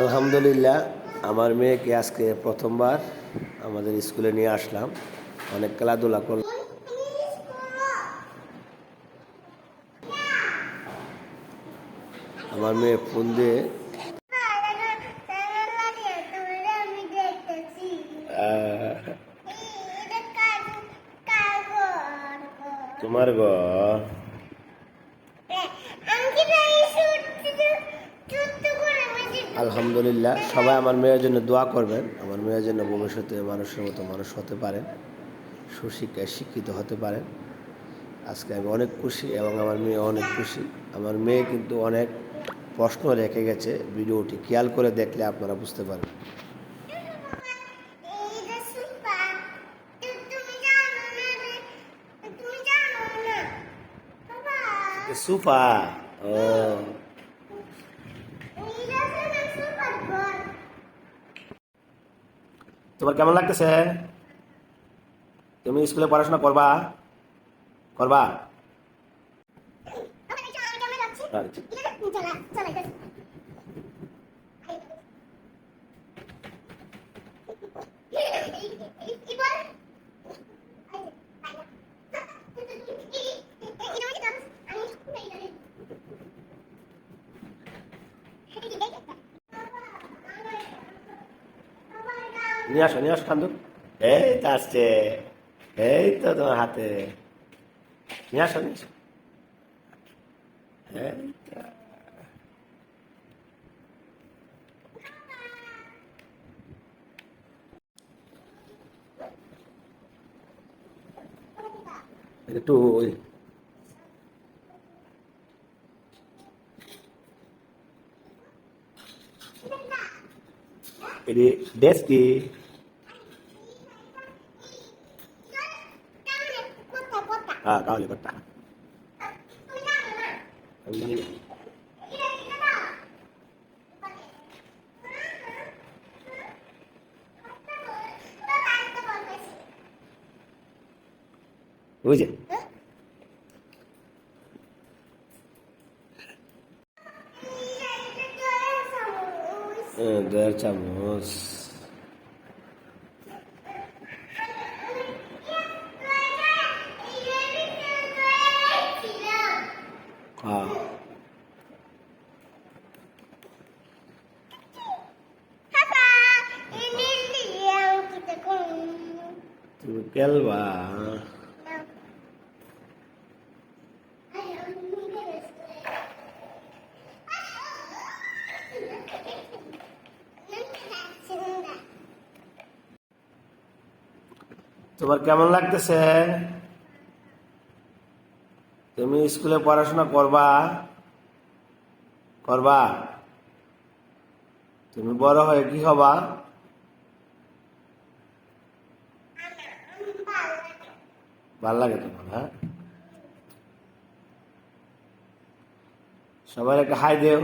আলহামদুলিল্লাহ, আমার মেয়েকে আজকে প্রথমবার আমাদের স্কুলে নিয়ে আসলাম। অনেক খেলাধুলা করল। আমার মেয়ে ফোন দিয়ে তোমার গ আলহামদুলিল্লাহ সবাই আমার মেয়ের জন্য দোয়া করবেন। আমার মেয়ের জন্য ভবিষ্যতে মানুষের মতো মানুষ হতে পারেন সুশিক্ষায় শিক্ষিত হতে পারেন। আজকে আমি অনেক খুশি এবং আমার মেয়ে অনেক খুশি। আমার মেয়ে কিন্তু অনেক প্রশ্ন রেখে গেছে ভিডিওটি খেয়াল করে দেখলে আপনারা বুঝতে পারবেন। সুফা ও। তোমার কেমন লাগতেছে? তুমি স্কুলে পড়াশোনা করবা? করবা? আচ্ছা। নিয়ে আসো নিয়ে আসো কান্দু এই তো আসছে, এই তো তোমার হাতে। নিয়ে আসো নিয়ে আসো। এই তো। একটু desde हाँ गाँव ले पट्टा বুঝে দেড় চামচ হ্যাঁ তুমি খেলবা তোমার কেমন লাগতেছে? তুমি স্কুলে পড়াশোনা করবা? করবা? তুমি বড় হয়ে কি হবা? ভালো লাগে তোমার হ্যাঁ? সবাই একটা হাই দেও।